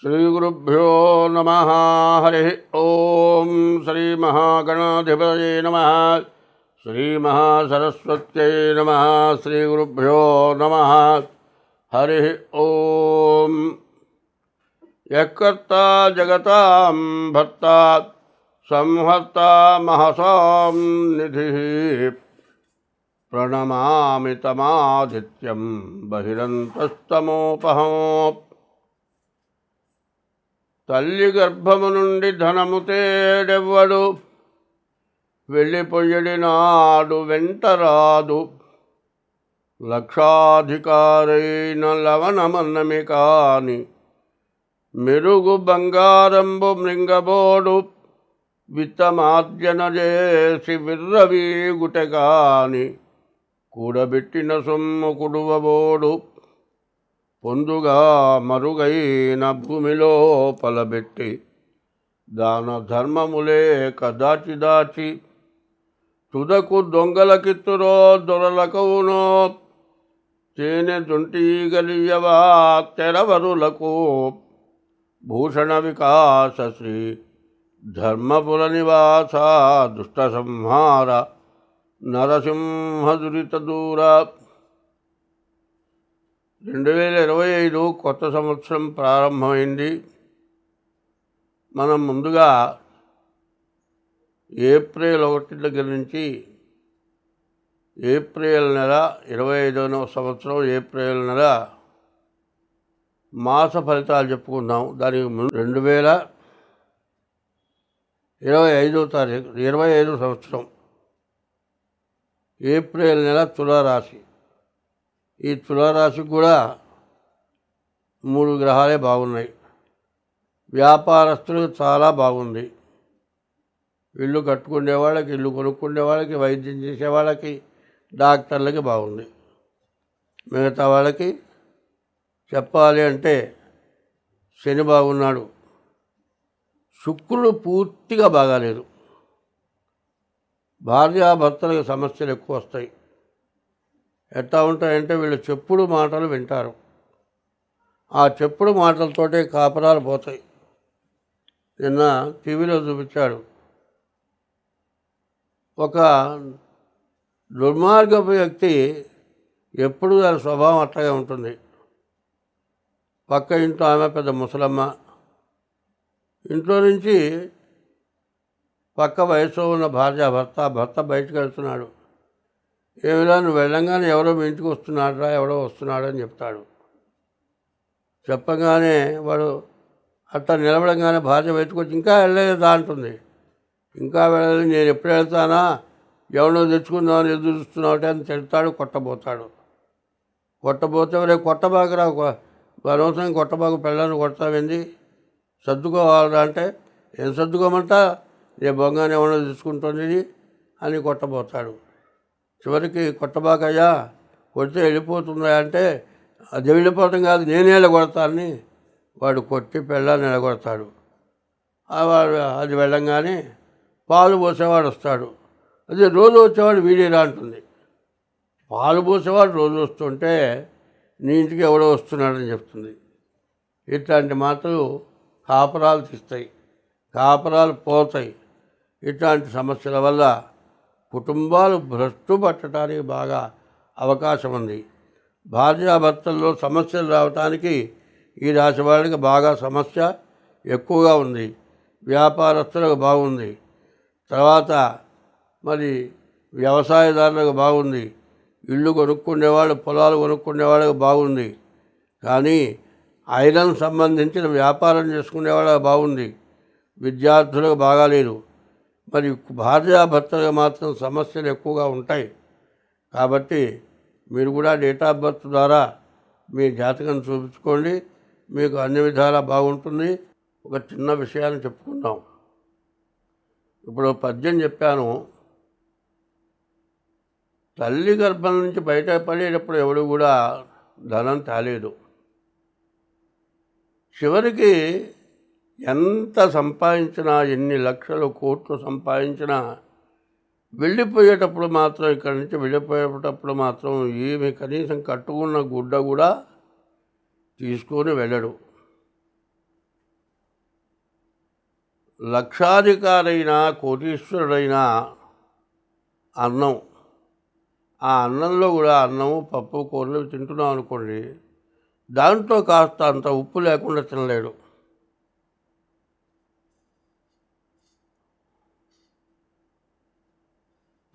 श्रीगुरुभ्यो नमः। हरि ॐ श्रीमहागणाधिपतये नमः। श्रीमहासरस्वत्यै नमः। श्रीगुरुभ्यो नमः। हरिः ॐ यः कर्ता जगतां भर्ता संहर्ता महसां निधिः प्रणमामि तमादित्यं बहिरन्तस्तमोपहम्। తల్లి గర్భము నుండి ధనము తేడెవ్వడు. వెళ్ళిపోయడి నాడు వెంట రాదు. లక్షాధికారైన లవణమన్నమి కాని మెరుగు బంగారంబు మృంగబోడు. విత్తమార్జన చేసి విర్రవీగుట కాని కూడబెట్టిన సొమ్ము కుడువబోడు. పొందుగా మరుగైన భూమిలో పలబెట్టి దాన ధర్మములే కదాచి దాచి తుదకు దొంగలకిత్తురో దొరలకవునో తేనె దుంటీగలియవా తెరవరులకు భూషణ వికాస శ్రీ ధర్మపుర నివాస దుష్ట సంహార నరసింహ దురిత దూర రెండు వేల ఇరవై ఐదు కొత్త సంవత్సరం ప్రారంభమైంది. మనం ముందుగా ఏప్రిల్ ఒకటి దగ్గర నుంచి ఏప్రిల్ నెల ఇరవై ఐదవ సంవత్సరం ఏప్రిల్ నెల మాస ఫలితాలు చెప్పుకుందాం. దానికి ముందు రెండు వేల ఇరవై ఐదో తారీఖు ఇరవై ఐదో సంవత్సరం ఏప్రిల్ నెల తులారాశి. ఈ తులారాశికి కూడా మూడు గ్రహాలే బాగున్నాయి. వ్యాపారస్తులకు చాలా బాగుంది. ఇల్లు కట్టుకునే వాళ్ళకి ఇల్లు కొనుక్కునే వాళ్ళకి వైద్యం చేసే వాళ్ళకి డాక్టర్లకి బాగుంది. మిగతా వాళ్ళకి చెప్పాలి అంటే శని బాగున్నాడు. శుక్రుడు పూర్తిగా బాగాలేదు. భార్యాభర్తలకు సమస్యలు ఎక్కువ వస్తాయి. ఎట్లా ఉంటాయంటే వీళ్ళు చెప్పుడు మాటలు వింటారు. ఆ చెప్పుడు మాటలతోటే కాపరాలు పోతాయి. నిన్న టీవీలో చూపించాడు. ఒక దుర్మార్గపు వ్యక్తి ఎప్పుడు దాని స్వభావం అట్లాగే ఉంటుంది. పక్క ఇంట్లో ఆమె పెద్ద ముసలమ్మ. ఇంట్లో నుంచి పక్క వయసులో ఉన్న భార్య భర్త భర్త బయటకు వెళ్తున్నాడు. ఏమిరా నువ్వు వెళ్ళంగానే ఎవరో మీ ఇంటికి వస్తున్నాడురా ఎవడో వస్తున్నాడని చెప్తాడు. చెప్పగానే వాడు అట్లా నిలబడంగానే భార్య బయటకు ఇంకా వెళ్ళలేదా? అంటుంది. ఇంకా వెళ్ళలేదు నేను ఎప్పుడు వెళ్తానా? ఎవరినో తెచ్చుకుందామని ఎదురు చూస్తున్నావు అని తిడతాడు కొట్టబోతాడు. కొట్టబోతే రేపు కొట్టబాకురా అనవసరం కొట్టబాకు పెళ్ళని కొడతామంది సర్దుకోవాలరా అంటే ఏం సర్దుకోమంటా? రేపు బొంగాన్ని ఎవరినో తెచ్చుకుంటుంది అని కొట్టబోతాడు. చివరికి కొట్టబాకయ్యా కొడితే వెళ్ళిపోతుందా అంటే అది వెళ్ళిపోవటం కాదు నేనే వెళ్ళగొడతానని వాడు కొట్టి పెళ్ళాన్ని నిలగొడతాడు వాడు అది వెళ్ళంగానే పాలు పోసేవాడు వస్తాడు. అదే రోజు వచ్చేవాడు వీడేరా అంటుంది. పాలు పోసేవాడు రోజు వస్తుంటే నీ ఇంటికి ఎవడో వస్తున్నాడని చెప్తుంది. ఇట్లాంటి మాటలు కాపరాలు తీస్తాయి. కాపరాలు పోతాయి. ఇట్లాంటి సమస్యల వల్ల కుటుంబాలు భ్రష్టు పట్టడానికి బాగా అవకాశం ఉంది భార్యాభర్తల్లో సమస్యలు రావటానికి ఈ రాశి వాళ్ళకి బాగా సమస్య ఎక్కువగా ఉంది. వ్యాపారస్తులకు బాగుంది. తర్వాత మరి వ్యవసాయదారులకు బాగుంది. ఇల్లు కొనుక్కునేవాళ్ళు పొలాలు కొనుక్కునేవాళ్ళకి బాగుంది. కానీ ఐరన్ సంబంధించిన వ్యాపారం చేసుకునేవాళ్ళకి బాగుంది. విద్యార్థులకు బాగాలేదు. మరి భార్యాభర్తలకు మాత్రం సమస్యలు ఎక్కువగా ఉంటాయి. కాబట్టి మీరు కూడా డేట్ ఆఫ్ బర్త్ ద్వారా మీ జాతకం చూపించుకోండి. మీకు అన్ని విధాలా బాగుంటుంది. ఒక చిన్న విషయాన్ని చెప్పుకుందాం. ఇప్పుడు పద్యం చెప్పాను. తల్లి గర్భం నుంచి బయటపడేటప్పుడు ఎవడు కూడా ధనం తాలేదు. చివరికి ఎంత సంపాదించినా ఎన్ని లక్షలు కోట్లు సంపాదించినా వెళ్ళిపోయేటప్పుడు మాత్రం ఇక్కడి నుంచి వెళ్ళిపోయేటప్పుడు మాత్రం ఏమి కనీసం కట్టుకున్న గుడ్డ కూడా తీసుకొని వెళ్ళడు. లక్షాధికారైన కోటీశ్వరుడైనా అన్నం. ఆ అన్నంలో కూడా అన్నము పప్పు కూరలు తింటున్నాం అనుకోండి దాంట్లో కాస్త అంత ఉప్పు లేకుండా తినలేడు.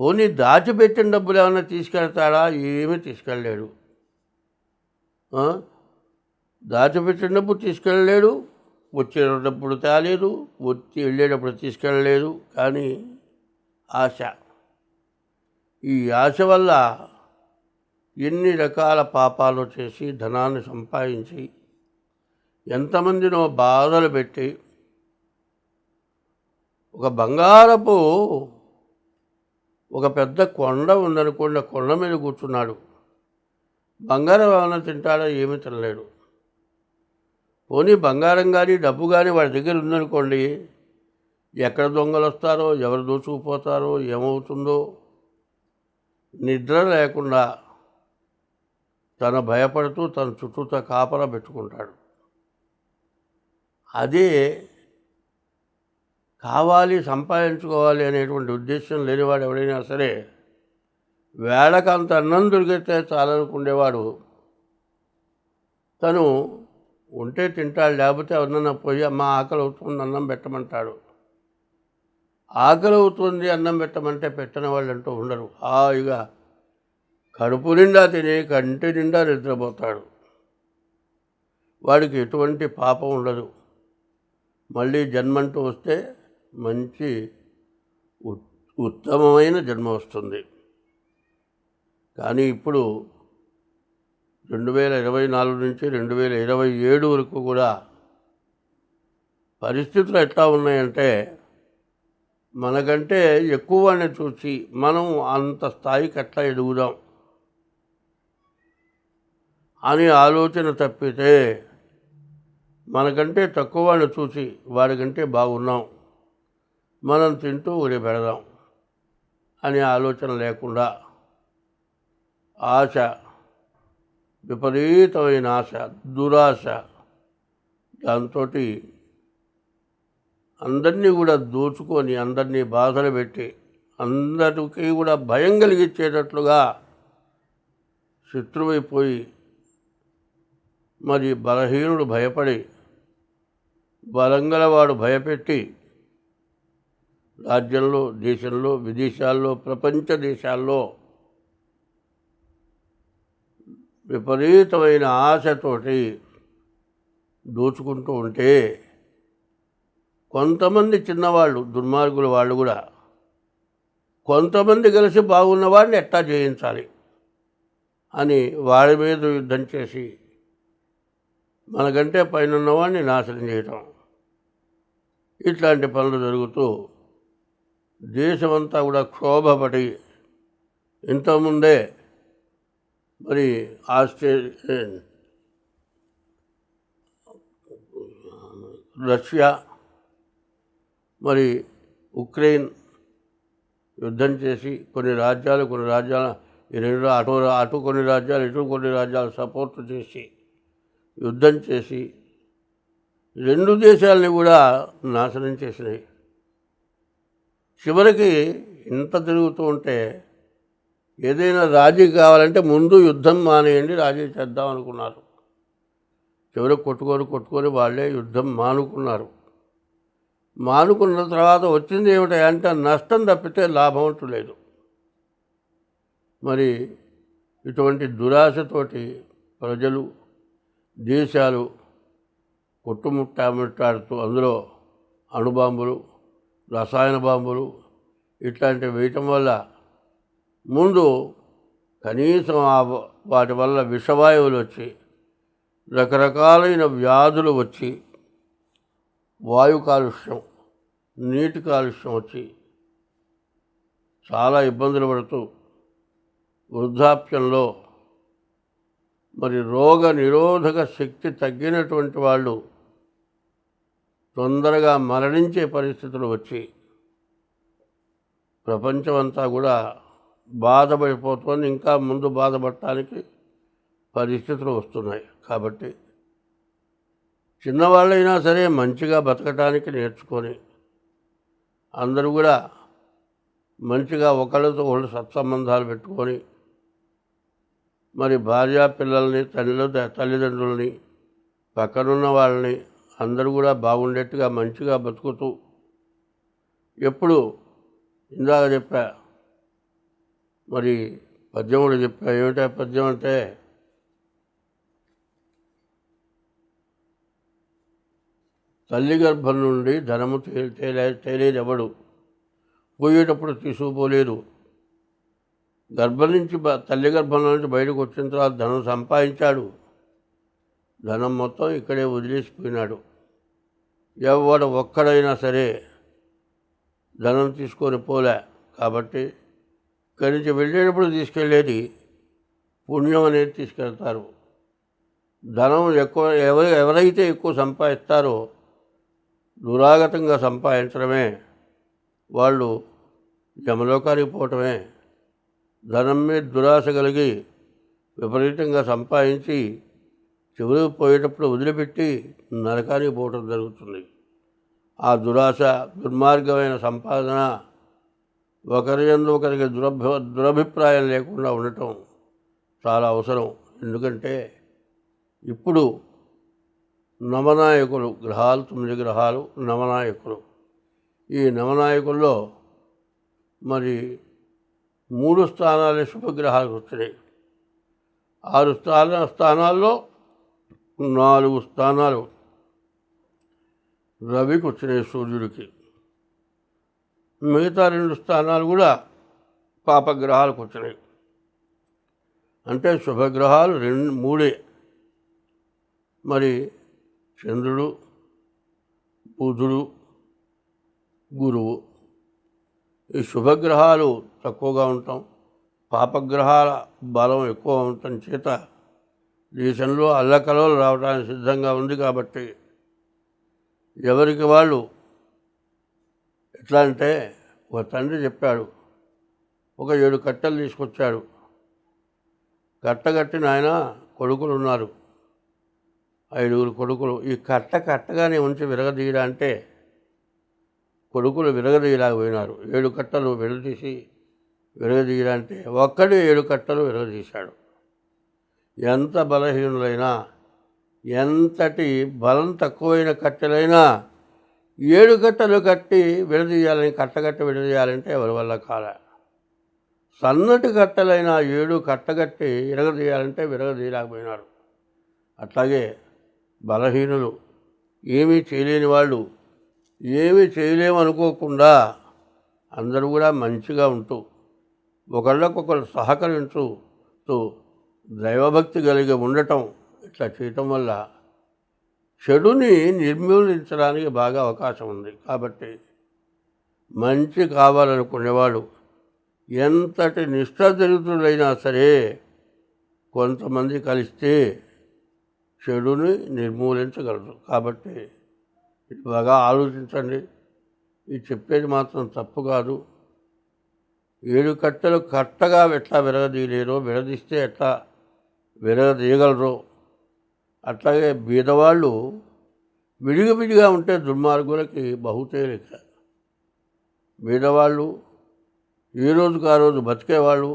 పోనీ దాచిపెట్టిన డబ్బులు ఏమైనా తీసుకెళ్తాడా? ఏమీ తీసుకెళ్ళలేడు. దాచిపెట్టిన డబ్బు తీసుకెళ్ళలేడు. వచ్చేటప్పుడు తేలేదు. వచ్చి వెళ్ళేటప్పుడు తీసుకెళ్ళలేదు. కానీ ఆశ. ఈ ఆశ వల్ల ఎన్ని రకాల పాపాలు చేసి ధనాన్ని సంపాదించి ఎంతమందినో బాధలు పెట్టి ఒక బంగారపు ఒక పెద్ద కొండ ఉందనుకోండి ఆ కొండ మీద కూర్చున్నాడు. బంగారం ఏమైనా తింటాడో ఏమీ తినలేడు. పోనీ బంగారం కానీ డబ్బు కానీ వాడి దగ్గర ఉందనుకోండి ఎక్కడ దొంగలు వస్తారో ఎవరు దోచుకుపోతారో ఏమవుతుందో నిద్ర లేకుండా తన భయపడుతూ తన చుట్టూతో కాపలా పెట్టుకుంటాడు. అదే కావాలి సంపాదించుకోవాలి అనేటువంటి ఉద్దేశం లేనివాడు ఎవడైనా సరే వేళకు అంత అన్నం దొరికితే చాలనుకునేవాడు. తను ఉంటే తింటాడు లేకపోతే ఎవరినన్నా పోయి అమ్మ ఆకలి అవుతుంది అన్నం పెట్టమంటాడు. ఆకలి అవుతుంది అన్నం పెట్టమంటే పెట్టని వాళ్ళు అంటూ ఉండరు. హాయిగా కడుపు నిండా తిని కంటి నిండా నిద్రపోతాడు. వాడికి ఎటువంటి పాపం ఉండదు. మళ్ళీ జన్మంటూ వస్తే మంచి ఉత్- ఉత్తమమైన జన్మ వస్తుంది. కానీ ఇప్పుడు రెండు వేల ఇరవై నాలుగు నుంచి రెండు వేల ఇరవై ఏడు వరకు కూడా పరిస్థితులు ఎట్లా ఉన్నాయంటే మనకంటే ఎక్కువ వాడిని చూసి మనం అంత స్థాయికి ఎట్లా ఎదుగుదాం అని ఆలోచన తప్పితే మనకంటే తక్కువ వాడిని చూసి వాడికంటే బాగున్నాం. మనం తింటూ ఉడి పెడదాం అనే ఆలోచన లేకుండా ఆశ విపరీతమైన ఆశ దురాశ దాంతో అందరినీ కూడా దోచుకొని అందరినీ బాధలు పెట్టి అందరికీ కూడా భయం కలిగించేటట్లుగా శత్రువైపోయి మరి బలహీనుడు భయపడి బలంగలవాడు భయపెట్టి రాజ్యంలో దేశంలో విదేశాల్లో ప్రపంచ దేశాల్లో విపరీతమైన ఆశతోటి దోచుకుంటూ ఉంటే కొంతమంది చిన్నవాళ్ళు దుర్మార్గుల వాళ్ళు కూడా కొంతమంది కలిసి బాగున్న వాడిని ఎట్టా జయించాలి అని వాడి మీద యుద్ధం చేసి మనకంటే పైన ఉన్నవాడిని నాశనం చేయటం. ఇట్లాంటి పనులు జరుగుతూ దేశమంతా కూడా క్షోభపడి ఇంతకుముందే మరి ఆస్ట్రేలియా రష్యా మరి ఉక్రెయిన్ యుద్ధం చేసి కొన్ని రాజ్యాలు కొన్ని రాజ్యాల ఈ రెండు అటు అటు కొన్ని రాజ్యాలు ఇటు కొన్ని రాజ్యాలు సపోర్ట్ చేసి యుద్ధం చేసి రెండు దేశాలని కూడా నాశనం చేసినాయి. చివరికి ఇంత తిరుగుతూ ఉంటే ఏదైనా రాజీ కావాలంటే ముందు యుద్ధం మానేయండి రాజీ చేద్దాం అనుకున్నారు. చివరికి కొట్టుకొని కొట్టుకొని వాళ్ళే యుద్ధం మానుకున్నారు. మానుకున్న తర్వాత వచ్చింది ఏమిటి అంటే నష్టం తప్పితే లాభం అంటూ లేదు. మరి ఇటువంటి దురాశతోటి ప్రజలు దేశాలు కొట్టుముట్టాముట్టాడుతూ అందులో అణుబాంబులు రసాయన బాంబులు ఇట్లాంటివి వేయటం వల్ల ముందు కనీసం ఆ వాటి వల్ల విషవాయువులు వచ్చి రకరకాలైన వ్యాధులు వచ్చి వాయు కాలుష్యం నీటి కాలుష్యం వచ్చి చాలా ఇబ్బందులు పడుతూ వృద్ధాప్యంలో మరి రోగ నిరోధక శక్తి తగ్గినటువంటి వాళ్ళు తొందరగా మరణించే పరిస్థితులు వచ్చి ప్రపంచమంతా కూడా బాధపడిపోతుంది. ఇంకా ముందు బాధపడటానికి పరిస్థితులు వస్తున్నాయి. కాబట్టి చిన్నవాళ్ళైనా సరే మంచిగా బతకటానికి నేర్చుకొని అందరూ కూడా మంచిగా ఒకళ్ళతో ఒకళ్ళు సత్సంబంధాలు పెట్టుకొని మరి భార్య పిల్లల్ని తల్లి తల్లిదండ్రులని పక్కనున్న వాళ్ళని అందరూ కూడా బాగుండేట్టుగా మంచిగా బతుకుతూ ఎప్పుడు ఇందాక చెప్పా మరి పద్యం కూడా చెప్పా ఏమిటా పద్యం అంటే? తల్లి గర్భం నుండి ధనము తే- తేలే తేలేదెవడు? పోయేటప్పుడు తీసుకుపోలేదు. గర్భం నుంచి తల్లి గర్భం నుంచి బయటకు వచ్చిన తర్వాత ధనం సంపాదించాడు. ధనం మొత్తం ఇక్కడే వదిలేసిపోయినాడు. ఎవడు ఒక్కడైనా సరే ధనం తీసుకొని పోలే కాబట్టి ఇక్కడి నుంచి వెళ్ళేటప్పుడు తీసుకెళ్ళేది పుణ్యం అనేది తీసుకెళ్తారు. ధనం ఎక్కువ ఎవరు ఎవరైతే ఎక్కువ సంపాదిస్తారో దురాగతంగా సంపాదించడమే వాళ్ళు యమలోకానికి పోవటమే ధనం మీద దురాశ కలిగి విపరీతంగా సంపాదించి చివరికి పోయేటప్పుడు వదిలిపెట్టి నరకానికి పోవటం జరుగుతుంది. ఆ దురాశ దుర్మార్గమైన సంపాదన ఒకరి ఎందు ఒకరికి దురభి దురభిప్రాయం లేకుండా ఉండటం చాలా అవసరం. ఎందుకంటే ఇప్పుడు నవనాయకులు గ్రహాలు తొమ్మిది గ్రహాలు నవనాయకులు. ఈ నవనాయకుల్లో మరి మూడు స్థానాలు శుభగ్రహాలు వచ్చినాయి. ఆరు స్థాన స్థానాల్లో నాలుగు స్థానాలు. రవికి వచ్చినాయి సూర్యుడికి. మిగతా రెండు స్థానాలు కూడా పాపగ్రహాలకు వచ్చినాయి అంటే శుభగ్రహాలు రెండు మూడే. మరి చంద్రుడు బుధుడు గురువు. ఈ శుభగ్రహాలు తక్కువగా ఉంటాం. పాపగ్రహాల బలం ఎక్కువ ఉండటం చేత దేశంలో అల్లకలలు రావడానికి సిద్ధంగా ఉంది కాబట్టి ఎవరికి వాళ్ళు ఎట్లా అంటే ఒక తండ్రి చెప్పాడు ఒక ఏడు కట్టెలు తీసుకొచ్చాడు. కట్టగట్టిన ఆయన కొడుకులు ఉన్నారు. ఐదుగురు కొడుకులు. ఈ కట్ట కట్టగానే ఉంచి విరగదీయడా అంటే కొడుకులు విరగదీయలేకపోయినారు. ఏడు కట్టలు విడదీసి విరగదీయడా అంటే ఒక్కడు ఏడు కట్టలు విరగదీశాడు. ఎంత బలహీనులైనా ఎంతటి బలం తక్కువైన కట్టెలైనా ఏడు కట్టలు కట్టి విడదీయాలని కట్టగట్టి విడదీయాలంటే ఎవరి వల్ల కాల? సన్నటి కట్టెలైన ఏడు కట్టగట్టి విరగదీయాలంటే విరగదీయలేకపోయినారు అట్లాగే బలహీనులు ఏమీ చేయలేని వాళ్ళు ఏమీ చేయలేమనుకోకుండా అందరూ కూడా మంచిగా ఉంటూ ఒకళ్ళకొకరు సహకరించు తూ దైవభక్తి కలిగి ఉండటం ఇట్లా చేయటం వల్ల చెడుని నిర్మూలించడానికి బాగా అవకాశం ఉంది. కాబట్టి మంచి కావాలనుకునేవాడు ఎంతటి నిష్ఠదరిద్రులైనా సరే కొంతమంది కలిస్తే చెడుని నిర్మూలించగలరు. కాబట్టి ఇది బాగా ఆలోచించండి. ఇది చెప్పేది మాత్రం తప్పు కాదు. ఏడు కట్టెలు కట్టగా ఎట్లా విరగదీయలేరో విడదీస్తే ఎట్లా విరగదీయగలరో అట్లాగే బీదవాళ్ళు విడిగా విడిగా ఉంటే దుర్మార్గులకి బహుతేలిక. బీదవాళ్ళు ఈ రోజుకు ఆ రోజు బతికేవాళ్ళు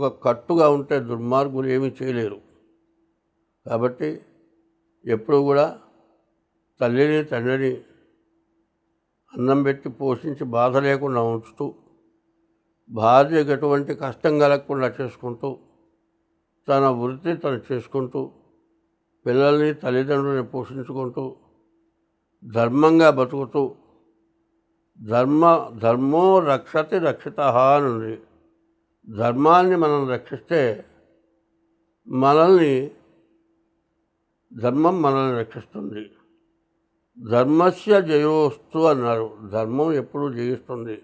ఒక కట్టుగా ఉంటే దుర్మార్గులు ఏమీ చేయలేరు. కాబట్టి ఎప్పుడు కూడా తల్లిని తండ్రిని అన్నం పెట్టి పోషించి బాధ లేకుండా ఉంచుతూ భార్యకు ఎటువంటి కష్టం కలగకుండా చేసుకుంటూ తన వృత్తి తను చేసుకుంటూ పిల్లల్ని తల్లిదండ్రులని పోషించుకుంటూ ధర్మంగా బతుకుతూ ధర్మ ధర్మో రక్షతి రక్షిత అని ఉంది ధర్మాన్ని మనం రక్షిస్తే మనల్ని ధర్మం మనల్ని రక్షిస్తుంది. ధర్మస్య జయోస్తు అన్నారు. ధర్మం ఎప్పుడు జయిస్తుంది?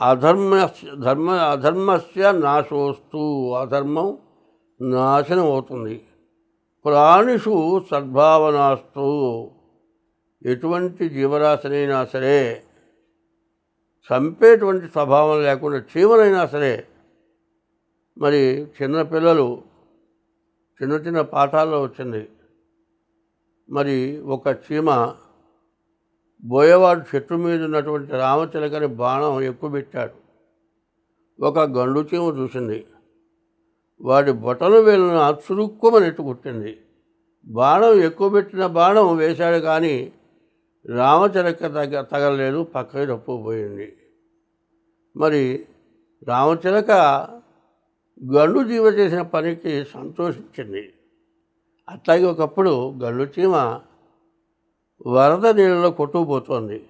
అధర్మ ధర్మ అధర్మస్య నాశోస్తు. అధర్మం నాశనం అవుతుంది. ప్రాణిషు సద్భావనాస్తు. ఎటువంటి జీవరాశినైనా సరే చంపేటువంటి స్వభావం లేకుండా చీమనైనా సరే మరి చిన్నపిల్లలు చిన్న చిన్న పాఠాల్లో వచ్చింది. మరి ఒక చీమ బోయవాడు చెట్టు మీద ఉన్నటువంటి రామచిలకని బాణం ఎక్కువ పెట్టాడు ఒక గండు చీమ చూసింది. వాడి బొటను వేలును చురుక్కుమని కొట్టింది. బాణం ఎక్కువ పెట్టిన బాణం వేశాడు కానీ రామచిలక తగ తగలలేదు పక్కకి తప్పుపోయింది మరి రామచిలక గండు జీవ చేసిన పనికి సంతోషించింది. అట్లాగే ఒకప్పుడు గండు చీమ వరద నీళ్ళలో కొట్టుకుపోతోంది.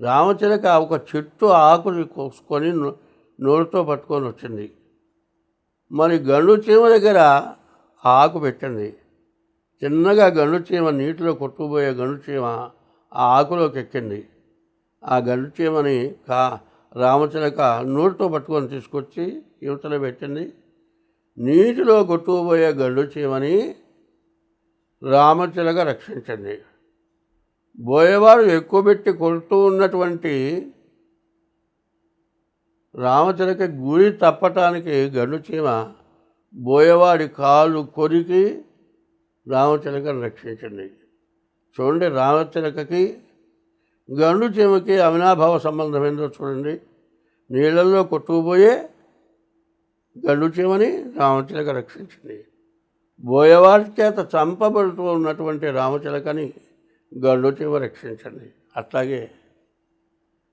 రామచిలక ఒక చెట్టు ఆకుని కోసుకొని నో- పట్టుకొని వచ్చింది. మరి గండు చీమ దగ్గర ఆకు పెట్టింది చిన్నగా గండు చీమ నీటిలో కొట్టుకుపోయే గండు చీమ ఆ ఆకులోకి ఎక్కింది ఆ గండు చీమని కా రామచిలక నోటితో పట్టుకొని తీసుకొచ్చి యువతలో పెట్టింది నీటిలో కొట్టుకుపోయే గండు చీమని రామచిలక రక్షించండి. బోయేవారు ఎక్కువ పెట్టి కొడుతూ ఉన్నటువంటి రామచిలక గురి తప్పటానికి గనుచీమ బోయవాడి కాలు కొరికి రామచిలకను రక్షించింది చూడండి రామచిలకకి గండు చీమకి అవినాభావ సంబంధం ఏందో చూడండి. నీళ్ళల్లో కొట్టుకుపోయే గండు చీమని రామచిలక రక్షించింది బోయవాడి చేత చంపబడుతూ ఉన్నటువంటి రామచిలకని గండు చీమ రక్షించండి. అట్లాగే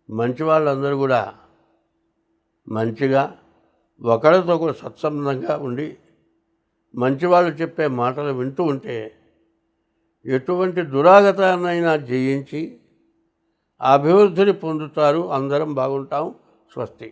మంచి వాళ్ళందరూ కూడా మంచిగా ఒకరితో ఒకరు సత్సంబంధంగా ఉండి మంచివాళ్ళు చెప్పే మాటలు వింటూ ఉంటే ఎటువంటి దురాగతాన్నైనా జయించి అభివృద్ధిని పొందుతారు అందరం బాగుంటాం స్వస్తి.